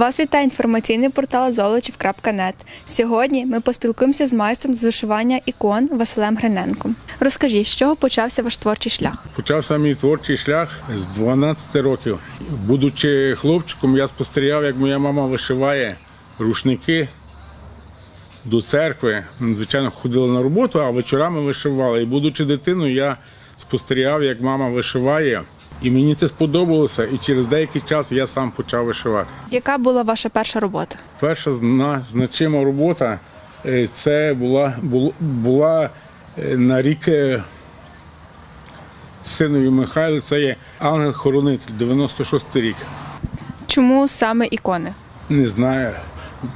Вас вітає інформаційний портал золочів.нет. Сьогодні ми поспілкуємося з майстром з вишивання ікон Василем Гриненком. Розкажіть, з чого почався ваш творчий шлях? Почався мій творчий шлях з 12 років. Будучи хлопчиком, я спостерігав, як моя мама вишиває рушники до церкви. Звичайно, ходила на роботу, а вечорами вишивала. І будучи дитиною, я спостерігав, як мама вишиває. І мені це сподобалося, і через деякий час я сам почав вишивати. Яка була ваша перша робота? Перша значима робота е, це була, бу- була е, на рік е, синові Михайлу, це є ангел-хоронитель, 96 рік. Чому саме ікони? Не знаю.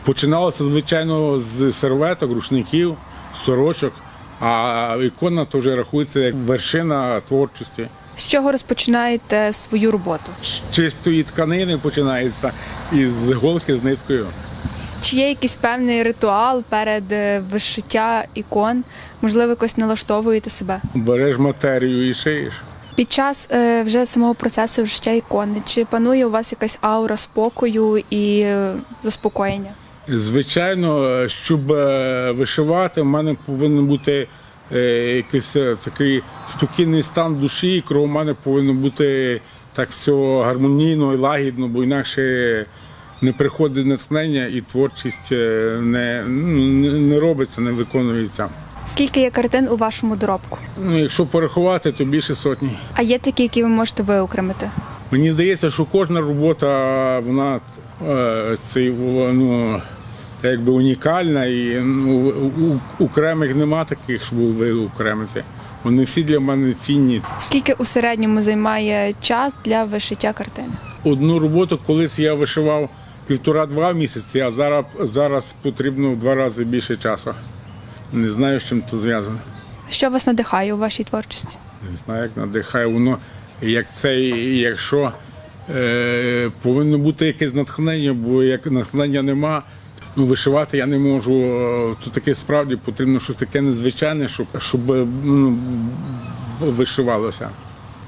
Починалося, звичайно, з серветок, рушників, сорочок, а ікона то вже рахується як вершина творчості. З чого розпочинаєте свою роботу? З чистої тканини починається із голки з ниткою. Чи є якийсь певний ритуал перед е, вишиття ікон? Можливо, якось налаштовуєте себе? Береш матерію і шиєш. Під час е, вже самого процесу вжиття ікони, чи панує у вас якась аура спокою і е, заспокоєння? Звичайно, щоб е, вишивати, в мене повинен бути якийсь е, такий спокійний стан душі, і кров мене повинно бути так все гармонійно і лагідно, бо інакше не приходить натхнення і творчість е, не, ну, не- не робиться, не виконується. Скільки є картин у вашому доробку? Ну, якщо порахувати, то більше сотні. А є такі, які ви можете виокремити? Мені здається, що кожна робота вона е, цей, ну, якби унікальна і ну, у, у окремих нема таких, щоб виокремити. Вони всі для мене цінні. Скільки у середньому займає час для вишиття картини? Одну роботу колись я вишивав півтора-два місяці, а зараз, зараз потрібно в два рази більше часу. Не знаю, з чим це зв'язано. Що вас надихає у вашій творчості? Не знаю, як надихає воно, як це, якщо е, повинно бути якесь натхнення, бо як натхнення нема, ну вишивати я не можу. е, То таке справді потрібно щось таке незвичайне, щоб, щоб е, ну, вишивалося.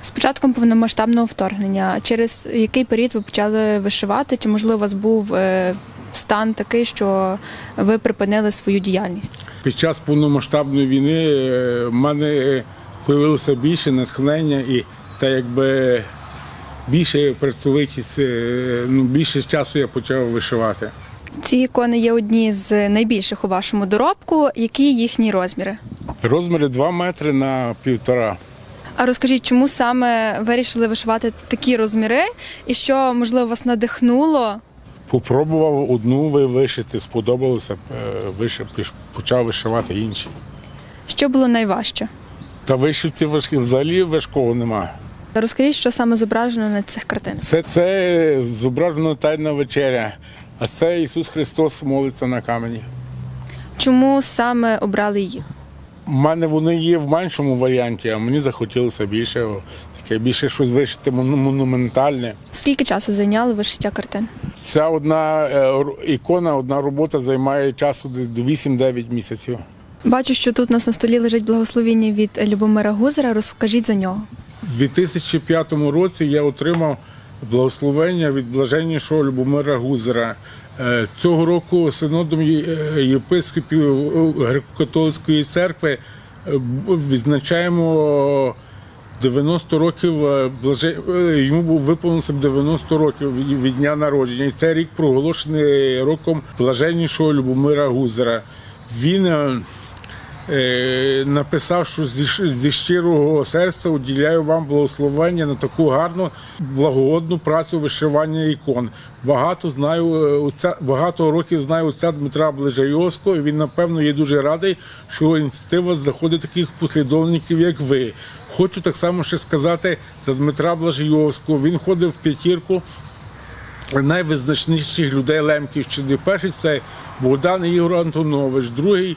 З початком повномасштабного вторгнення, через який період ви почали вишивати? Чи можливо у вас був е, стан такий, що ви припинили свою діяльність? Під час повномасштабної війни в мене з'явилося більше натхнення і та якби більше працьовитість, е, ну, більше часу я почав вишивати. Ці ікони є одні з найбільших у вашому доробку. Які їхні розміри? Розміри 2 метри на півтора. А розкажіть, чому саме вирішили вишивати такі розміри, і що можливо вас надихнуло? Попробував одну вишити, сподобалося, е, вишив, почав вишивати інші. Що було найважче? Та вишивці важкі взагалі важкого нема. Розкажіть, що саме зображено на цих картинах? Це, це зображена тайна вечеря, а це Ісус Христос молиться на камені. Чому саме обрали їх? У мене вони є в меншому варіанті, а мені захотілося більше, таке більше щось вишити мону- монументальне. Скільки часу зайняло вишиття картин? Ця одна е, ікона, одна робота займає часу десь до 8-9 місяців. Бачу, що тут у нас на столі лежить благословіння від Любомира Гузера. Розкажіть за нього. У 2005 році я отримав благословення від блаженнішого Любомира Гузера. Е, Цього року синодом е, єпископів е, греко-католицької церкви відзначаємо 90 років йому був виповнився 90 років від- дня народження. І цей рік проголошений роком блаженнішого Любомира Гузера. Він написав, що зі, щирого серця уділяю вам благословення на таку гарну благогодну працю вишивання ікон. Багато знаю е, багато років знаю отця Дмитра Ближайовського. і Він напевно є дуже радий, що ініціатива знаходить таких послідовників, як ви. Хочу так само ще сказати за Дмитра Блажайовського. Він ходив в п'ятірку найвизначніших людей Лемківщини. Перший це Богдан Ігор Антонович, другий, е,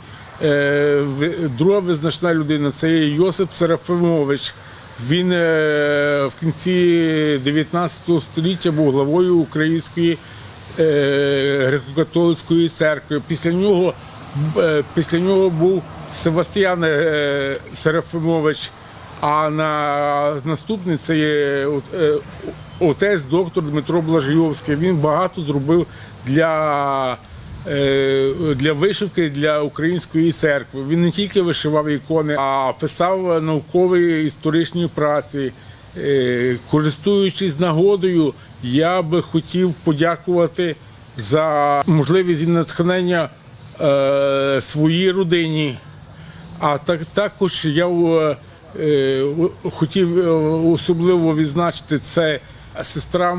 друга визначна людина це є Йосип Серафимович. Він е, в кінці 19 століття був главою Української е, греко-католицької церкви. Після нього, е, після нього був Севастьян е, Серафимович. А на наступний це є е, отець доктор Дмитро Блажйовський. Він багато зробив для, е, для вишивки для української церкви. Він не тільки вишивав ікони, а писав наукові історичні праці. Е, Користуючись нагодою, я би хотів подякувати за можливість і натхнення е, своїй родині. А так також я е, е, хотів е, особливо відзначити це сестра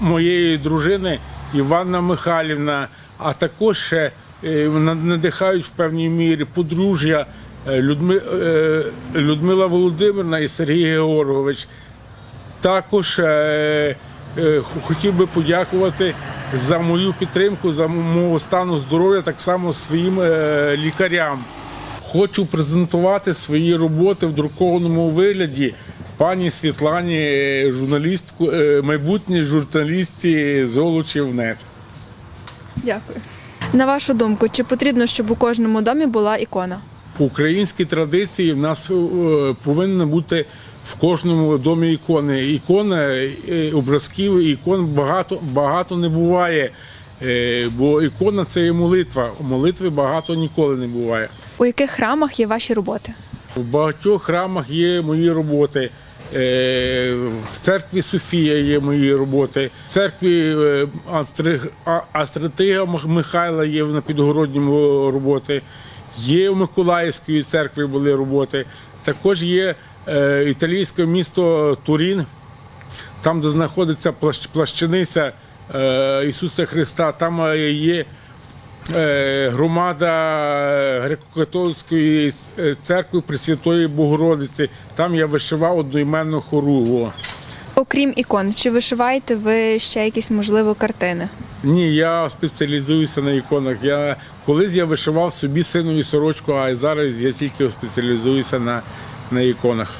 моєї дружини Іванна Михайлівна, а також ще е, надихають в певній мірі подружжя е, Людми, е, Людмила Володимирівна і Сергій Георгович. Також хотів би подякувати за мою підтримку, за мого стану здоров'я, так само своїм лікарям. Хочу презентувати свої роботи в друкованому вигляді пані Світлані, журналістку, майбутній журналісті Золочівнет. Дякую. На вашу думку, чи потрібно, щоб у кожному домі була ікона? По українській традиції в нас е, повинна бути в кожному домі ікони. Ікони, е, образків, ікон багато, багато не буває. Е, Бо ікона це є молитва. Молитви багато ніколи не буває. У яких храмах є ваші роботи? В багатьох храмах є мої роботи. Е, В церкві Софія є мої роботи. В церкві е, Астратига Михайла є на Підгородньому роботи. Є в Миколаївської церкві були роботи. Також є е, італійське місто Турін, там, де знаходиться плащ- плащаниця Ісуса Христа. Там є громада греко-католицької е, церкви Пресвятої Богородиці. Там я вишивав одноіменну хоругу. Окрім ікон, чи вишиваєте ви ще якісь можливо картини? Ні, я спеціалізуюся на іконах. Я колись я вишивав собі синові сорочку, а зараз я тільки спеціалізуюся на, на іконах.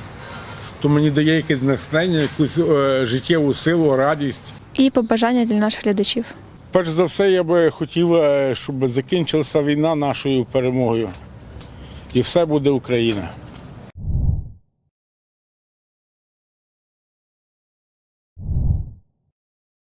То мені дає якесь натхнення, якусь е, життєву силу, радість. І побажання для наших глядачів. Перш за все, я би хотів, е, щоб закінчилася війна нашою перемогою. І все буде Україна.